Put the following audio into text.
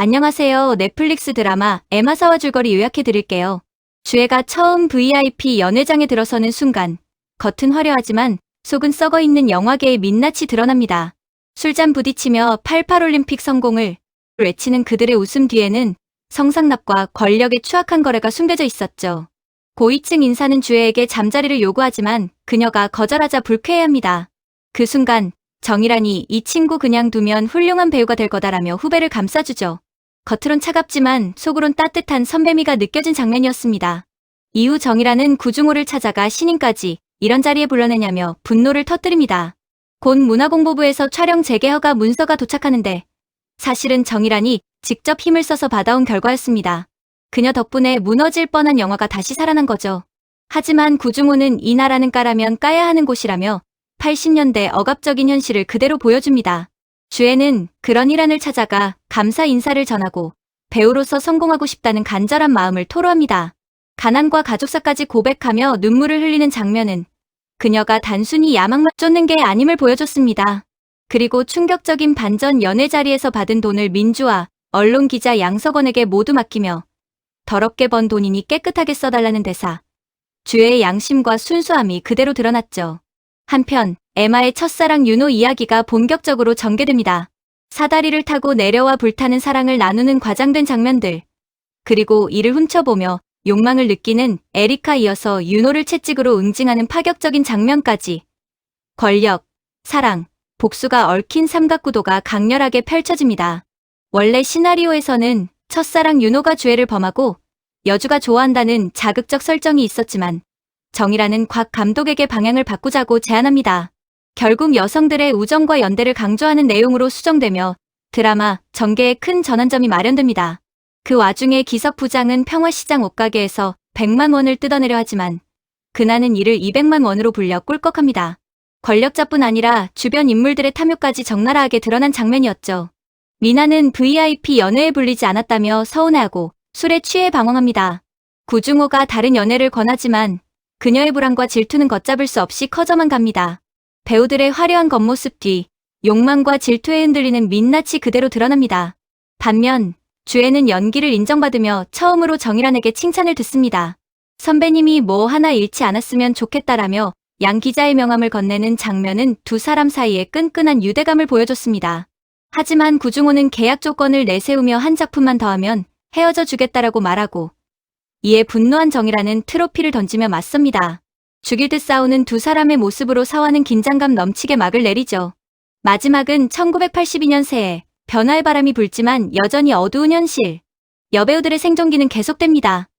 안녕하세요. 넷플릭스 드라마 에마사와 줄거리 요약해 드릴게요. 주애가 처음 VIP 연회장에 들어서는 순간 겉은 화려하지만 속은 썩어 있는 영화계의 민낯이 드러납니다. 술잔 부딪히며 88올림픽 성공을 외치는 그들의 웃음 뒤에는 성상납과 권력의 추악한 거래가 숨겨져 있었죠. 고위층 인사는 주애에게 잠자리를 요구하지만 그녀가 거절하자 불쾌해합니다. 그 순간 정이란이 이 친구 그냥 두면 훌륭한 배우가 될 거다라며 후배를 감싸주죠. 겉으론 차갑지만 속으론 따뜻한 선배미가 느껴진 장면이었습니다. 이후 정이란은 구중호를 찾아가 신인까지 이런 자리에 불러내냐며 분노를 터뜨립니다. 곧 문화공보부에서 촬영 재개 허가 문서가 도착하는데 사실은 정이란이 직접 힘을 써서 받아온 결과였습니다. 그녀 덕분에 무너질 뻔한 영화가 다시 살아난 거죠. 하지만 구중호는 이 나라는 까라면 까야 하는 곳이라며 80년대 억압적인 현실을 그대로 보여줍니다. 주애는 그런 이란을 찾아가 감사 인사를 전하고 배우로서 성공하고 싶다는 간절한 마음을 토로합니다. 가난과 가족사까지 고백하며 눈물을 흘리는 장면은 그녀가 단순히 야망만 쫓는 게 아님을 보여줬습니다. 그리고 충격적인 반전 연애 자리에서 받은 돈을 민주와 언론 기자 양석원에게 모두 맡기며 더럽게 번 돈이니 깨끗하게 써달라는 대사. 주애의 양심과 순수함이 그대로 드러났죠. 한편 에마의 첫사랑 윤호 이야기가 본격적으로 전개됩니다. 사다리를 타고 내려와 불타는 사랑을 나누는 과장된 장면들. 그리고 이를 훔쳐보며 욕망을 느끼는 에리카 이어서 윤호를 채찍으로 응징하는 파격적인 장면까지. 권력, 사랑, 복수가 얽힌 삼각구도가 강렬하게 펼쳐집니다. 원래 시나리오에서는 첫사랑 윤호가 주애를 범하고 여주가 좋아한다는 자극적 설정이 있었지만 정이라는 곽 감독에게 방향을 바꾸자고 제안합니다. 결국 여성들의 우정과 연대를 강조하는 내용으로 수정되며 드라마 전개에 큰 전환점이 마련됩니다. 그 와중에 기석 부장은 평화시장 옷가게에서 100만 원을 뜯어내려 하지만 그나는 이를 200만 원으로 불려 꿀꺽합니다. 권력자뿐 아니라 주변 인물들의 탐욕까지 적나라하게 드러난 장면이었죠. 미나는 VIP 연애에 불리지 않았다며 서운해하고 술에 취해 방황합니다. 구중호가 다른 연애를 권하지만 그녀의 불안과 질투는 걷잡을 수 없이 커져만 갑니다. 배우들의 화려한 겉모습 뒤 욕망과 질투에 흔들리는 민낯이 그대로 드러납니다. 반면 주애는 연기를 인정받으며 처음으로 정일환에게 칭찬을 듣습니다. 선배님이 뭐 하나 잃지 않았으면 좋겠다라며 양 기자의 명함을 건네는 장면은 두 사람 사이의 끈끈한 유대감을 보여줬습니다. 하지만 구중호는 계약 조건을 내세우며 한 작품만 더하면 헤어져 주겠다라고 말하고 이에 분노한 정이라는 트로피를 던지며 맞섭니다. 죽일 듯 싸우는 두 사람의 모습으로 사화는 긴장감 넘치게 막을 내리죠. 마지막은 1982년 새해 변화의 바람이 불지만 여전히 어두운 현실. 여배우들의 생존기는 계속됩니다.